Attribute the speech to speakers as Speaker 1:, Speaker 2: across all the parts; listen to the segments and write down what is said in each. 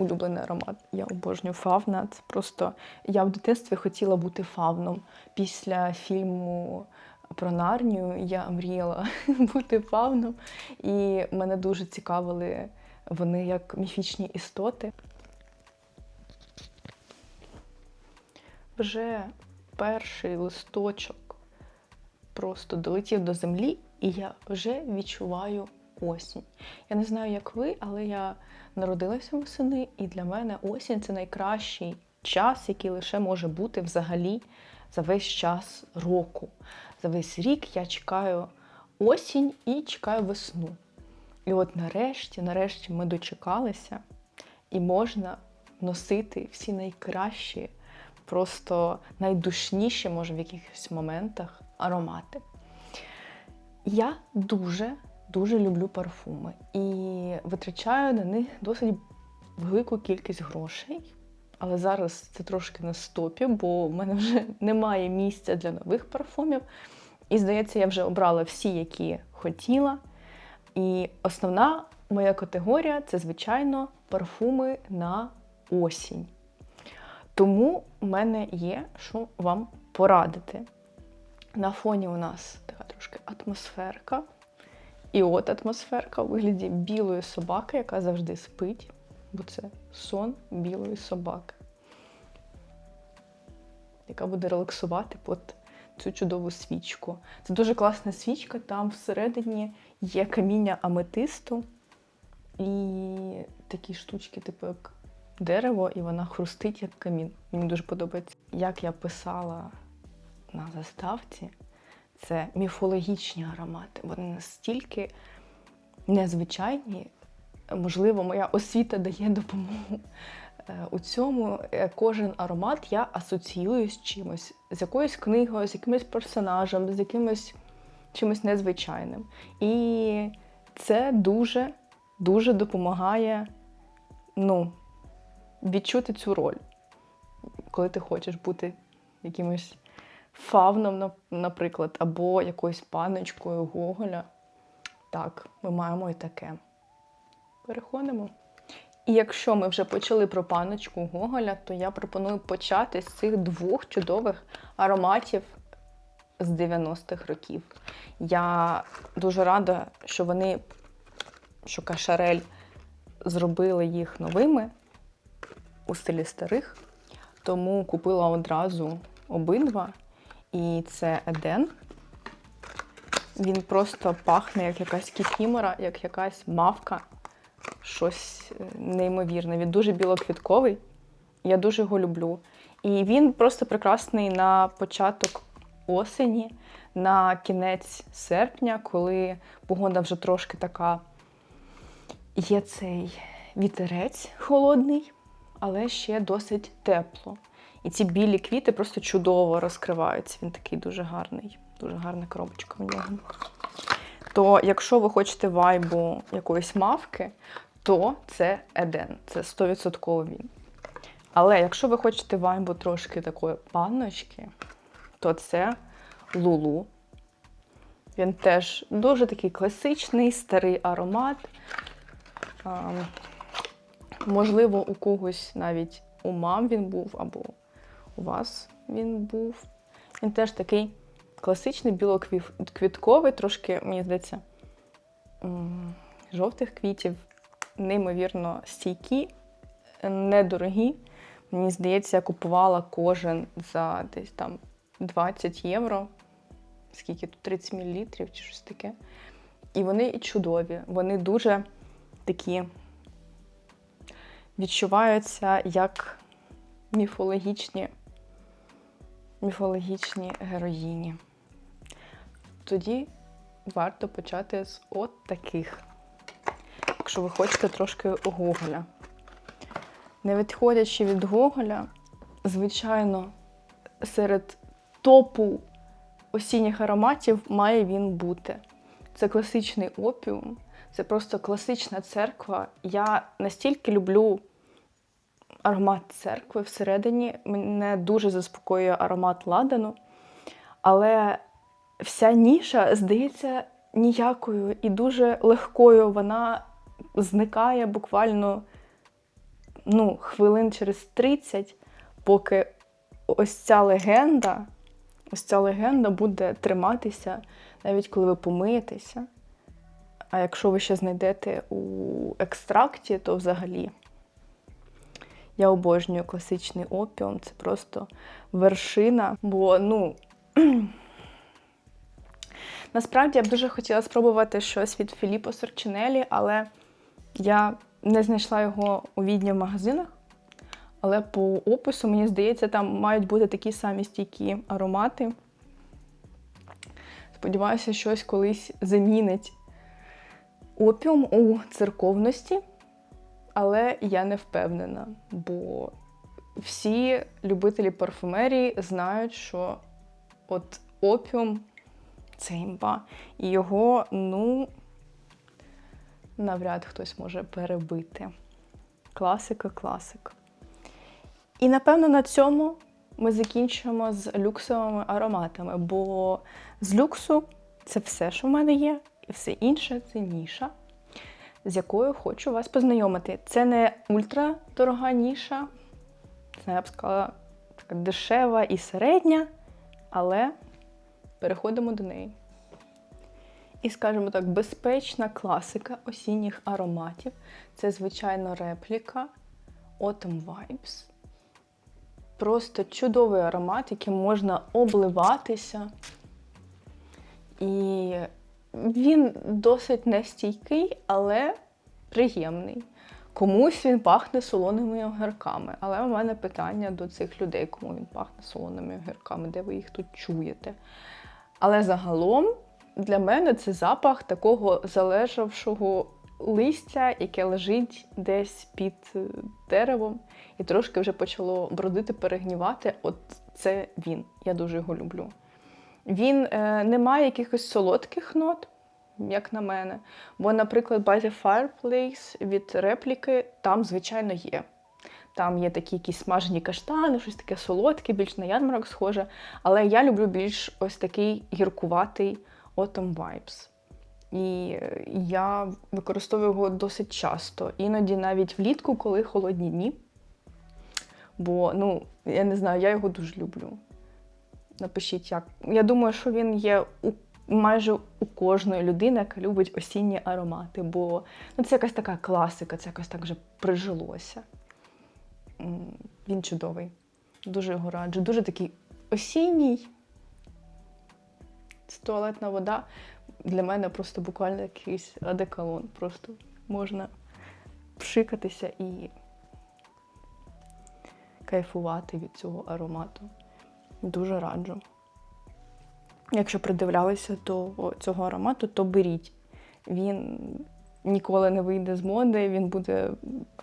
Speaker 1: улюблений аромат. Я обожнюю фавна. Це просто я в дитинстві хотіла бути фавном. Після фільму про Нарнію я мріяла бути фавном, і мене дуже цікавили вони як міфічні істоти. Вже перший листочок просто долетів до землі, і я вже відчуваю осінь. Я не знаю, як ви, але я народилася восени, і для мене осінь це найкращий час, який лише може бути взагалі за весь час року. За весь рік я чекаю осінь і чекаю весну. І от нарешті, нарешті ми дочекалися, і можна носити всі найкращі, просто найдушніші, може, в якихось моментах аромати. Я дуже дуже люблю парфуми і витрачаю на них досить велику кількість грошей. Але зараз це трошки на стопі, бо в мене вже немає місця для нових парфумів. І здається, я вже обрала всі, які хотіла. І основна моя категорія це, звичайно, парфуми на осінь. Тому в мене є, що вам порадити. На фоні у нас така трошки атмосферка. І от атмосферка у вигляді білої собаки, яка завжди спить, бо це сон білої собаки, яка буде релаксувати під цю чудову свічку. Це дуже класна свічка, там всередині є каміння аметисту і такі штучки, типу як дерево, і вона хрустить як камін. Мені дуже подобається. Як я писала на заставці, це міфологічні аромати. Вони настільки незвичайні. Можливо, моя освіта дає допомогу Е, у цьому. Е, Кожен аромат я асоціюю з чимось, з якоюсь книгою, з якимось персонажем, з якимось чимось незвичайним. І це дуже дуже допомагає ну, відчути цю роль, коли ти хочеш бути якимось фавном, наприклад, або якоюсь паночкою Гоголя. Так, ми маємо і таке. Переходимо. І якщо ми вже почали про паночку Гоголя, то я пропоную почати з цих двох чудових ароматів з 90-х років. Я дуже рада, що вони, що Кашарель зробили їх новими у стилі старих, тому купила одразу обидва. І це Еден. Він просто пахне як якась кікімора, як якась мавка щось е, неймовірне. Він дуже білоквітковий. Я дуже його люблю. І він просто прекрасний на початок осені, на кінець серпня, коли погода вже трошки така є цей вітерець холодний, але ще досить тепло. І ці білі квіти просто чудово розкриваються. Він такий дуже гарний, дуже гарна коробочка в нього. То якщо ви хочете вайбу якоїсь мавки, то це Еден, це 100% він. Але якщо ви хочете вайбу трошки такої панночки, то це Лулу. Він теж дуже такий класичний, старий аромат. А, можливо, у когось навіть у мам він був, або у вас він був. Він теж такий класичний білоквітковий, трошки, мені здається, жовтих квітів, неймовірно стійкі, недорогі. Мені здається, я купувала кожен за десь там 20 євро. Скільки тут 30 мл чи щось таке. І вони чудові. Вони дуже такі відчуваються як міфологічні, міфологічні героїні. Тоді варто почати з от таких, якщо ви хочете трошки Гоголя. Не відходячи від Гоголя, звичайно, серед топу осінніх ароматів має він бути. Це класичний опіум, це просто класична церква. Я настільки люблю аромат церкви всередині. Мене дуже заспокоює аромат ладану, але вся ніша здається ніякою і дуже легкою. Вона зникає буквально ну, хвилин через 30, поки ось ця легенда, ось ця легенда буде триматися, навіть коли ви помиєтеся. А якщо ви ще знайдете у екстракті, то взагалі я обожнюю класичний опіум. Це просто вершина. Бо, ну, насправді я б дуже хотіла спробувати щось від Філіппо Сорчинелі, але я не знайшла його у відні в магазинах. Але по опису, мені здається, там мають бути такі самі стійкі аромати. Сподіваюся, щось колись замінить опіум у церковності, але я не впевнена, бо всі любителі парфумерії знають, що от опіум це імба. І його, ну, навряд хтось може перебити. Класика, класика. І напевно на цьому ми закінчуємо з люксовими ароматами, бо з люксу це все, що в мене є, і все інше це ніша, з якою хочу вас познайомити. Це не ультрадорога ніша, це я б сказала така дешева і середня, але переходимо до неї. І, скажімо так, безпечна класика осінніх ароматів. Це, звичайно, репліка Autumn Vibes. Просто чудовий аромат, яким можна обливатися. І він досить нестійкий, але приємний. Комусь він пахне солоними огірками. Але у мене питання до цих людей, кому він пахне солоними огірками, де ви їх тут чуєте. Але загалом для мене це запах такого залежавшого листя, яке лежить десь під е, деревом, і трошки вже почало бродити, перегнівати. От це він. Я дуже його люблю. Він е, не має якихось солодких нот, як на мене. Бо, наприклад, By Fireplace від репліки там, звичайно, є. Там є такі якісь смажені каштани, щось таке солодке, більш на ярмарок схоже. Але я люблю більш ось такий гіркуватий Autumn Vibes. І я використовую його досить часто, іноді навіть влітку, коли холодні дні. Бо, ну, я не знаю, я його дуже люблю. Напишіть як. Я думаю, що він є у майже у кожної людини, яка любить осінні аромати, бо ну, це якась така класика, це якось так вже прижилося. Він чудовий. Дуже його раджу. Дуже такий осінній. Туалетна вода для мене просто буквально якийсь адеколон. Просто можна пшикатися і кайфувати від цього аромату. Дуже раджу. Якщо придивлялися до цього аромату, то беріть. Він ніколи не вийде з моди, він буде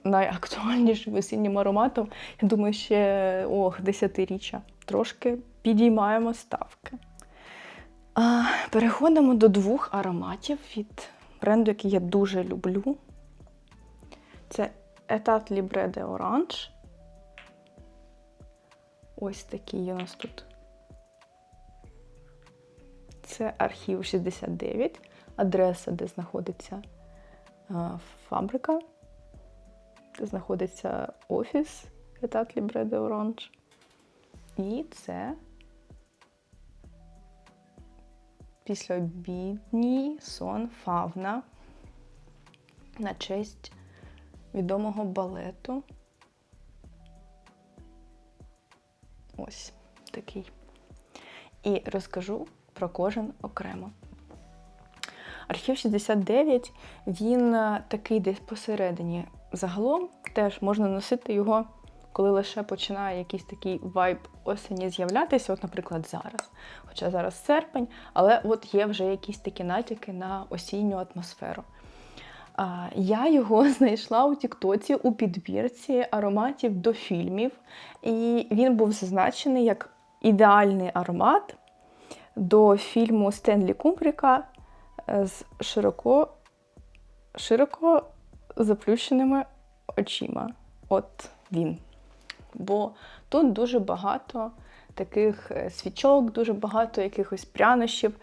Speaker 1: найактуальнішим осіннім ароматом. Я думаю, ще ох, десятиріччя. Трошки підіймаємо ставки. А, Переходимо до двох ароматів від бренду, який я дуже люблю. Це Etat Libre de Orange. Ось такий у нас тут. Це архів 69, адреса, де знаходиться а, фабрика, де знаходиться офіс Libre de Orange. І це післяобідній сон Фавна на честь відомого балету. Ось такий. І розкажу про кожен окремо. Архів 69, він е, такий десь посередині. Загалом теж можна носити його коли лише починає якийсь такий вайб осені з'являтися, от, наприклад, зараз. Хоча зараз серпень, але от є вже якісь такі натяки на осінню атмосферу. Я його знайшла у Тіктоці у підбірці ароматів до фільмів, і він був зазначений як ідеальний аромат до фільму Стенлі Кумбріка з широко широко заплющеними очима. От він бо тут дуже багато таких е, свічок, дуже багато якихось прянощів.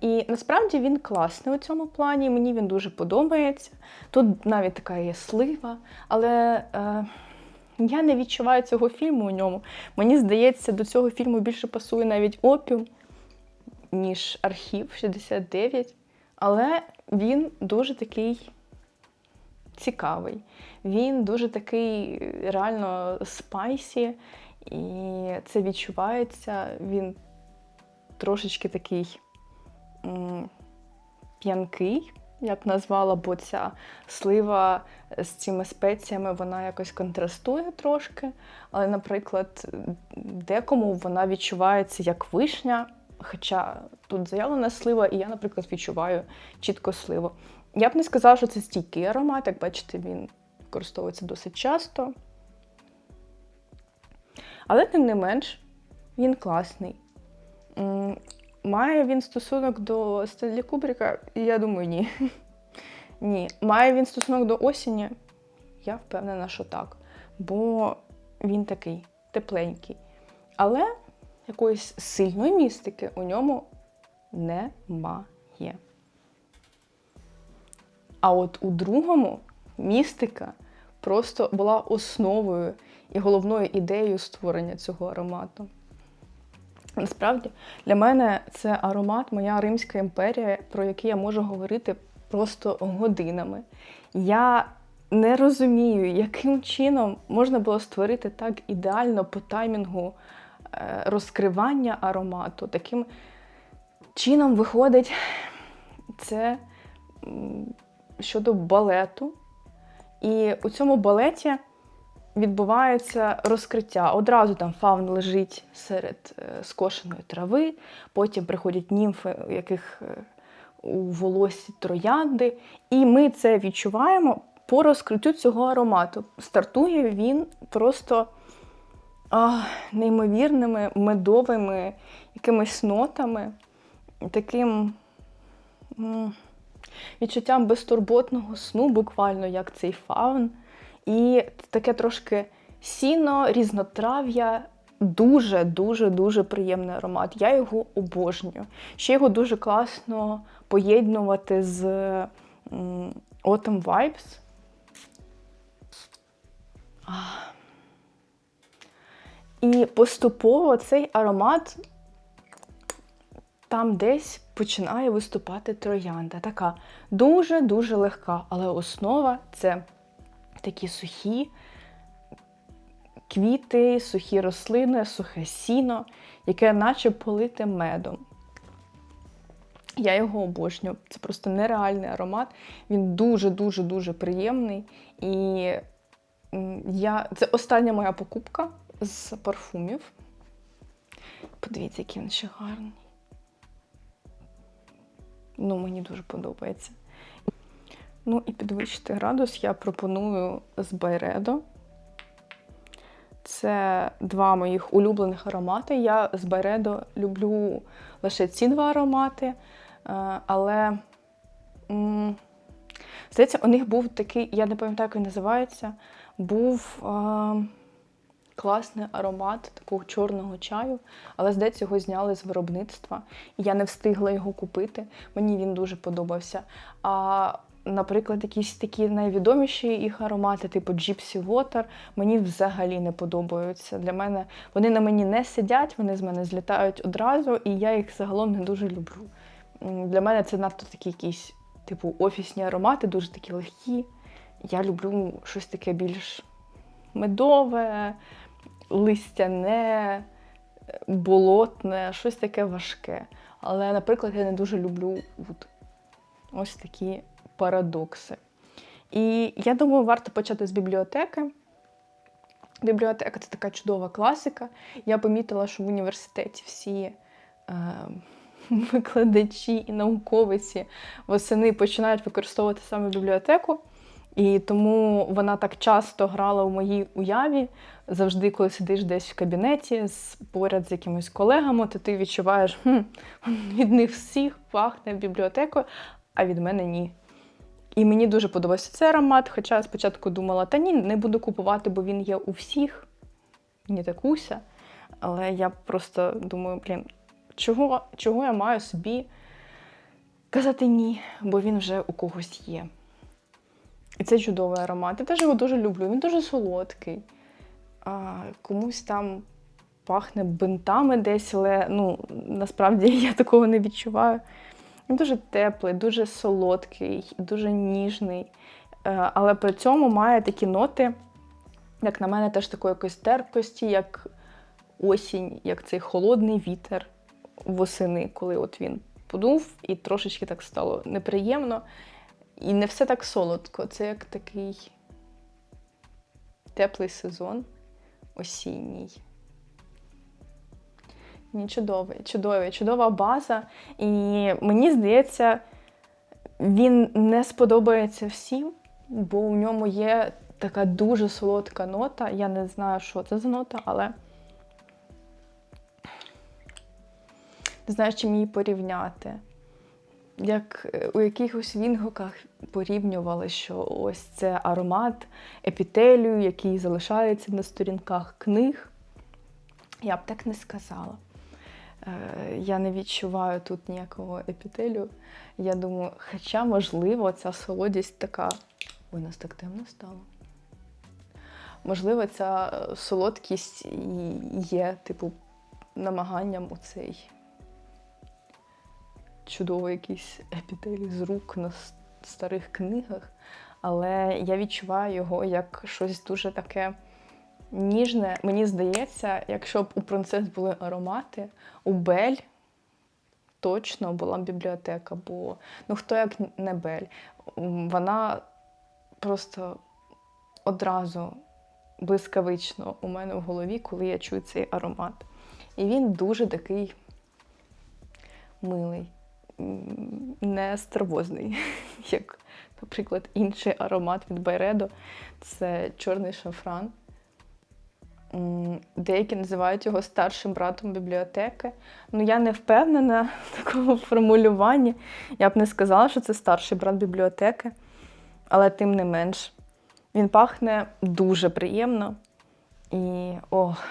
Speaker 1: І насправді він класний у цьому плані, мені він дуже подобається. Тут навіть така є слива, але е, я не відчуваю цього фільму у ньому. Мені здається, до цього фільму більше пасує навіть опіум, ніж архів 69. Але він дуже такий цікавий. Він дуже такий реально спайсі, і це відчувається. Він трошечки такий п'янкий, я б назвала, бо ця слива з цими спеціями вона якось контрастує трошки. Але, наприклад, декому вона відчувається як вишня. Хоча тут заявлена слива, і я, наприклад, відчуваю чітко сливу. Я б не сказала, що це стійкий аромат, як бачите, він використовується досить часто. Але, тим не менш, він класний. Має він стосунок до Стенлі Кубріка? Я думаю, ні. Ні. Має він стосунок до осені? Я впевнена, що так. Бо він такий тепленький. Але якоїсь сильної містики у ньому немає. А от у другому містика просто була основою і головною ідеєю створення цього аромату. Насправді, для мене це аромат, моя Римська імперія, про який я можу говорити просто годинами. Я не розумію, яким чином можна було створити так ідеально по таймінгу е, розкривання аромату. Таким чином виходить це щодо балету. І у цьому балеті відбувається розкриття. Одразу там фаун лежить серед е, скошеної трави, потім приходять німфи, яких е, у волосі троянди. І ми це відчуваємо по розкриттю цього аромату. Стартує він просто а, неймовірними медовими якимись нотами, таким відчуттям безтурботного сну, буквально як цей фаун. І таке трошки сіно, різнотрав'я. Дуже-дуже дуже приємний аромат. Я його обожнюю. Ще його дуже класно поєднувати з Autumn Vibes. І поступово цей аромат там десь починає виступати троянда. Така дуже-дуже легка, але основа це такі сухі квіти, сухі рослини, сухе сіно, яке наче полите медом. Я його обожнюю. Це просто нереальний аромат. Він дуже-дуже-дуже приємний. І я... це остання моя покупка з парфумів. Подивіться, який він ще гарний. Ну, мені дуже подобається. Ну і підвищити градус я пропоную з Байредо. Це два моїх улюблених аромати. Я з Байредо люблю лише ці два аромати, е, але здається, у них був такий, я не пам'ятаю, як він називається, був е, класний аромат такого чорного чаю, але здається, його зняли з виробництва. Я не встигла його купити. Мені він дуже подобався. А Наприклад, якісь такі найвідоміші їх аромати, типу Gypsy Water, мені взагалі не подобаються. Для мене вони на мені не сидять, вони з мене злітають одразу, і я їх загалом не дуже люблю. Для мене це надто такі якісь, типу, офісні аромати, дуже такі легкі. Я люблю щось таке більш медове, листяне, болотне, щось таке важке. Але, наприклад, я не дуже люблю от, ось такі парадокси. І я думаю, варто почати з бібліотеки. Бібліотека це така чудова класика. Я помітила, що в університеті всі е, викладачі і науковиці восени починають використовувати саме бібліотеку. І тому вона так часто грала у моїй уяві. Завжди, коли сидиш десь в кабінеті поряд з якимись колегами, то ти відчуваєш, хм, від них всіх пахне бібліотекою, а від мене ні. І мені дуже подобався цей аромат, хоча спочатку думала, та ні, не буду купувати, бо він є у всіх, не такуся. Але я просто думаю, блін, чого, чого я маю собі казати ні, бо він вже у когось є. І це чудовий аромат. Я теж його дуже люблю. Він дуже солодкий. а, комусь там пахне бинтами десь, але ну, насправді я такого не відчуваю. Він дуже теплий, дуже солодкий, дуже ніжний. Е, Але при цьому має такі ноти, як на мене, теж такої якоїсь терпкості, як осінь, як цей холодний вітер восени, коли от він подув, і трошечки так стало неприємно. І не все так солодко. Це як такий теплий сезон осінній. Ні, чудовий, чудовий, чудова база. І мені здається, він не сподобається всім, бо у ньому є така дуже солодка нота. Я не знаю, що це за нота, але не знаю, чим її порівняти. Як е, у якихось відгуках порівнювали, що ось це аромат епітелію, який залишається на сторінках книг. Я б так не сказала. Е, Я не відчуваю тут ніякого епітелію. Я думаю, хоча, можливо, ця солодість така. Ой, нас так темно стало. Можливо, ця е, солодкість є, типу, намаганням у цей чудовий якийсь епітелій з рук на старих книгах. Але я відчуваю його як щось дуже таке ніжне. Мені здається, якщо б у принцес були аромати, у Бель точно була б бібліотека, бо ну хто як не Бель. Вона просто одразу блискавично у мене в голові, коли я чую цей аромат. І він дуже такий милий, не стервозний, як, наприклад, інший аромат від Байредо це чорний шафран. Деякі називають його старшим братом бібліотеки. Ну, я не впевнена в такому формулюванні. Я б не сказала, що це старший брат бібліотеки, але тим не менш. Він пахне дуже приємно. І ох.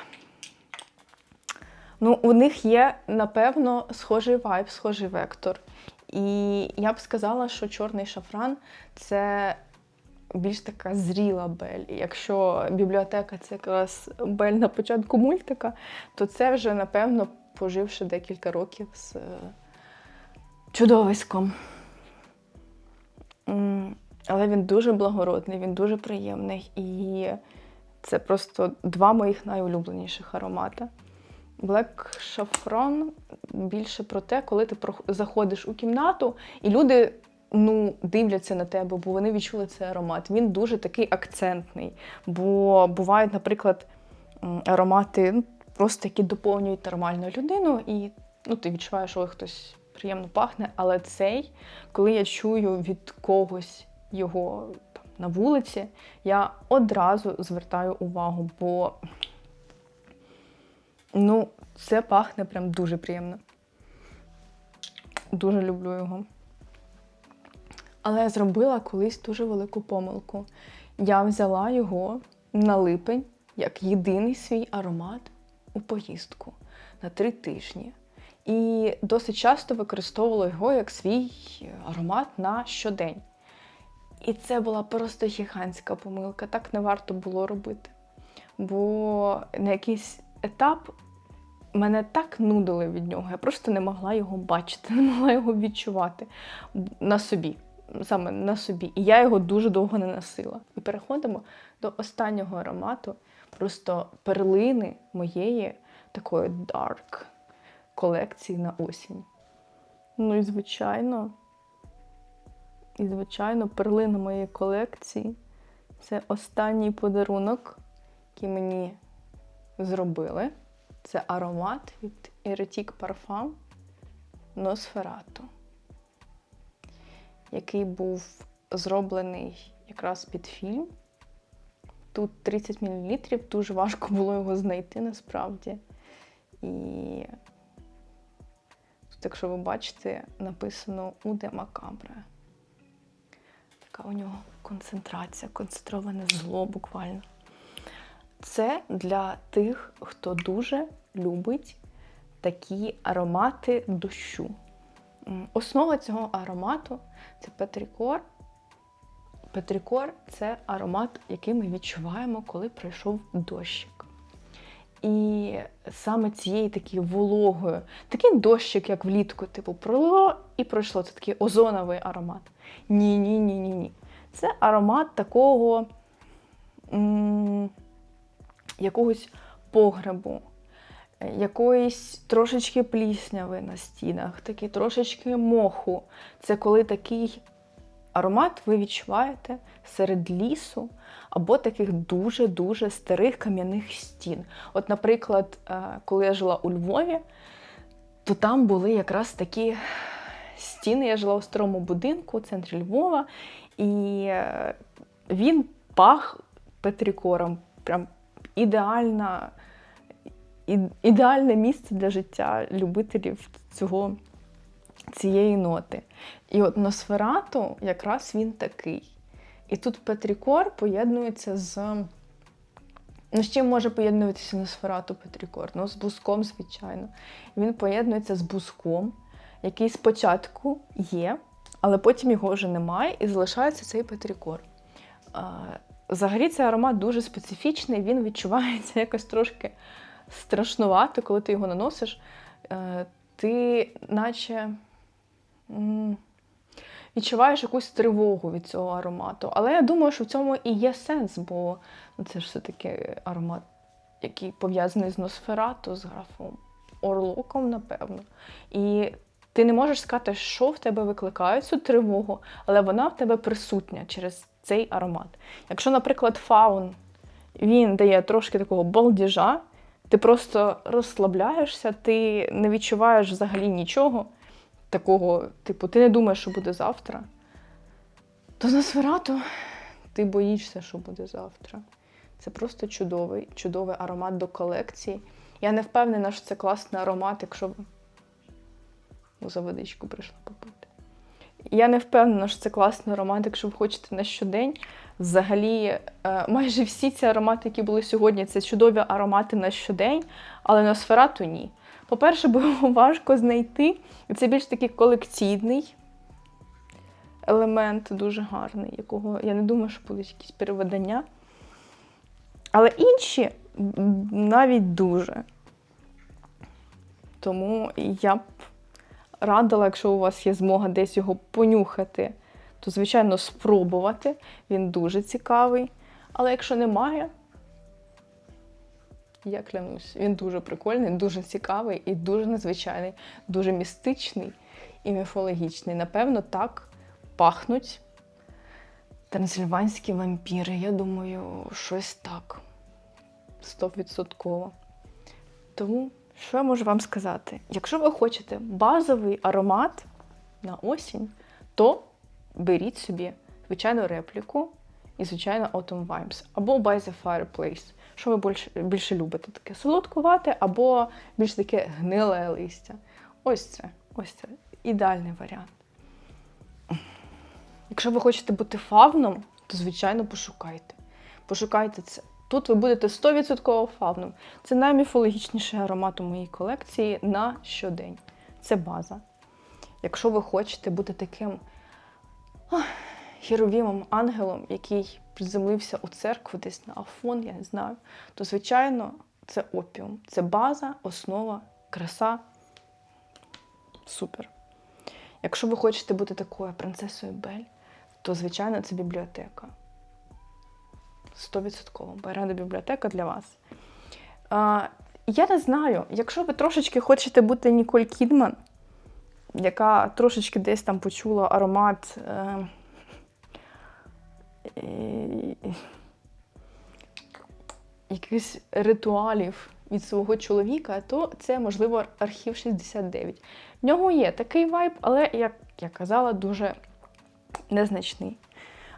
Speaker 1: Ну, у них є, напевно, схожий вайб, схожий вектор. І я б сказала, що чорний шафран це більш така зріла бель. І Якщо бібліотека це якраз бель на початку мультика, то це вже, напевно, поживши декілька років з е, чудовиськом. Але він дуже благородний, він дуже приємний. І це просто два моїх найулюбленіших аромати. Black Saffron більше про те, коли ти заходиш у кімнату, і люди ну, дивляться на тебе, бо вони відчули цей аромат. Він дуже такий акцентний. Бо бувають, наприклад, аромати ну, просто які доповнюють нормальну людину, і ну, ти відчуваєш, що хтось приємно пахне. Але цей, коли я чую від когось його там, на вулиці, я одразу звертаю увагу, бо ну, це пахне прям дуже приємно. Дуже люблю його. Але я зробила колись дуже велику помилку. Я взяла його на липень як єдиний свій аромат у поїздку на три тижні. І досить часто використовувала його як свій аромат на щодень. І це була просто гігантська помилка. Так не варто було робити. Бо на якийсь етап мене так нудили від нього, я просто не могла його бачити, не могла його відчувати на собі. Саме на собі. І я його дуже довго не носила. І переходимо до останнього аромату, просто перлини моєї такої dark колекції на осінь. Ну і звичайно, і, звичайно, перлина моєї колекції це останній подарунок, який мені зробили. Це аромат від Erotic Parfum Nosferatu, який був зроблений якраз під фільм. Тут 30 мл, дуже важко було його знайти насправді. І тут, якщо ви бачите, написано Уде Макабре. Така у нього концентрація, концентроване зло буквально. Це для тих, хто дуже любить такі аромати дощу. Основа цього аромату це петрикор. Петрикор це аромат, який ми відчуваємо, коли пройшов дощик. І саме цією такою вологою, такий дощик, як влітку, типу, пролило і пройшло. Це такий озоновий аромат. Ні, ні, ні, ні. Це аромат такого м- якогось погребу, якоїсь трошечки плісняви на стінах, такий трошечки моху. Це коли такий аромат ви відчуваєте серед лісу або таких дуже-дуже старих кам'яних стін. От, наприклад, е, коли я жила у Львові, то там були якраз такі стіни. Я жила у старому будинку у центрі Львова, і е, він пах петрикором. Прям ідеальна, ідеальне місце для життя любителів цього, цієї ноти. І от Носферату якраз він такий. І тут Петрікор поєднується з. Ну, з чим може поєднуватися Носферату Петрікор? Ну, з буском, звичайно. Він поєднується з буском, який спочатку є, але потім його вже немає, і залишається цей Петрікор. Взагалі цей аромат дуже специфічний, він відчувається якось трошки страшнувато, коли ти його наносиш. Е, Ти наче відчуваєш якусь тривогу від цього аромату. Але я думаю, що в цьому і є сенс, бо ну, це ж все-таки аромат, який пов'язаний з Носферату, з графом Орлоком, напевно. І ти не можеш сказати, що в тебе викликає цю тривогу, але вона в тебе присутня через цей аромат. Якщо, наприклад, фаун він дає трошки такого балдіжа, ти просто розслабляєшся, ти не відчуваєш взагалі нічого такого, типу, ти не думаєш, що буде завтра. То з Носферату ти боїшся, що буде завтра. Це просто чудовий, чудовий аромат до колекції. Я не впевнена, що це класний аромат, якщо Ну, за водичку прийшла попити. Я не впевнена, що це класний аромат, якщо ви хочете на щодень. Взагалі, е, майже всі ці аромати, які були сьогодні, це чудові аромати на щодень, але Носферату ні. По-перше, його важко знайти. І це більш такий колекційний елемент, дуже гарний, якого я не думаю, що будуть якісь переведення. Але інші навіть дуже. Тому я б радила, якщо у вас є змога десь його понюхати, то, звичайно, спробувати. Він дуже цікавий. Але якщо немає, я клянусь, він дуже прикольний, дуже цікавий і дуже незвичайний, дуже містичний і міфологічний. Напевно, так пахнуть трансильванські вампіри. Я думаю, щось так. Стовідсотково. Тому, що я можу вам сказати? Якщо ви хочете базовий аромат на осінь, то беріть собі звичайну репліку і, звичайно, Autumn Vibes або By the Fireplace. Що ви більше, більше любите? Таке солодкувате або більш таке гниле листя. Ось це, ось це ідеальний варіант. Якщо ви хочете бути фавном, то, звичайно, пошукайте. Пошукайте це. Тут ви будете 100% фавном. Це найміфологічніший аромат у моїй колекції на щодень. Це база. Якщо ви хочете бути таким хіровімом, ангелом, який приземлився у церкву десь на Афон, я не знаю, то, звичайно, це опіум. Це база, основа, краса. Супер. Якщо ви хочете бути такою принцесою Бель, то, звичайно, це бібліотека. 100%. Береда бібліотека для вас. А, я не знаю, якщо ви трошечки хочете бути Ніколь Кідман, яка трошечки десь там почула аромат е, якихось ритуалів від свого чоловіка, то це, можливо, архів 69. В нього є такий вайб, але, як я казала, дуже незначний.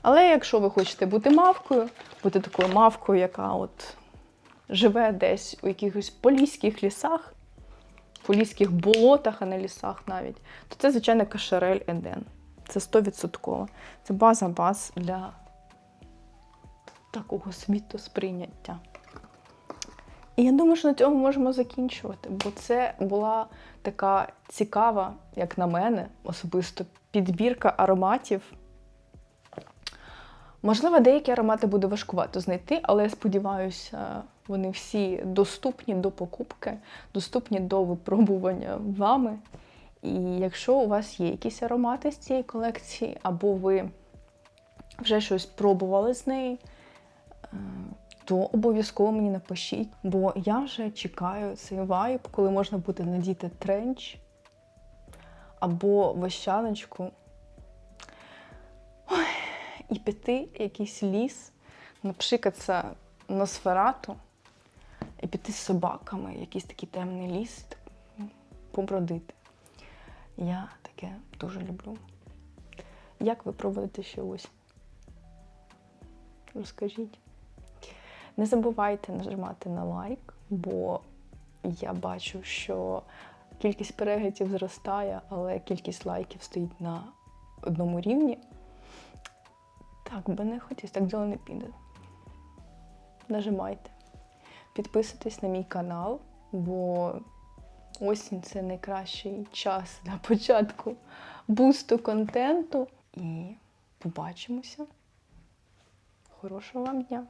Speaker 1: Але якщо ви хочете бути мавкою, бути такою мавкою, яка от живе десь у якихось поліських лісах, поліських болотах, а не лісах навіть, то це, звичайно, кашерель Еден. Це 100%. Це база баз для такого світосприйняття. І я думаю, що на цьому можемо закінчувати, бо це була така цікава, як на мене, особисто підбірка ароматів. Можливо, деякі аромати буде важкувато знайти, але я сподіваюся, Вони всі доступні до покупки, доступні до випробування вами. І якщо у вас є якісь аромати з цієї колекції, або ви вже щось пробували з неї, е, то обов'язково мені напишіть, бо я вже чекаю цей вайб, коли можна буде надіти тренч або вощаночку і піти якийсь ліс, напшикатися на сферату і піти з собаками, якийсь такий темний ліс, ну, побродити. Я таке дуже люблю. Як ви проводите ще осінь? Розкажіть. Не забувайте нажимати на лайк, бо я бачу, що кількість переглядів зростає, але кількість лайків стоїть на одному рівні. Так, бо не хотіть, так діло не піде. Нажимайте. Підписуйтесь на мій канал, бо осінь це найкращий час для початку бусту контенту. І побачимося. Хорошого вам дня!